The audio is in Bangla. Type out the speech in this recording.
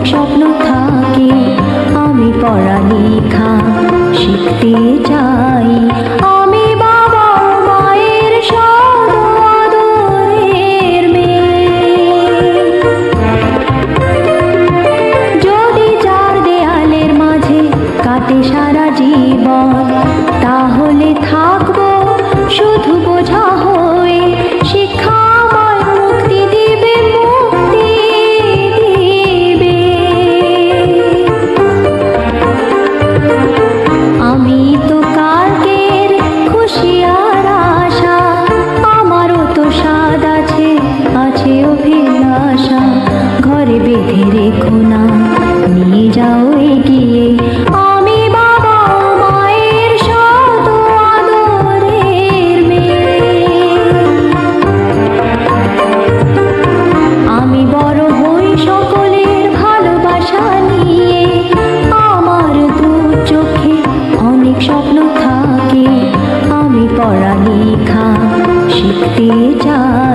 অনেক স্বপ্ন থাকে, আমি পড়ালেখা শিখতে চাই। আমি বাবা মায়ের সদরের যদি চার দেয়ালের মাঝে কাটে সারা জীবন, তাহলে থাকব শুধু মুক্তি চায়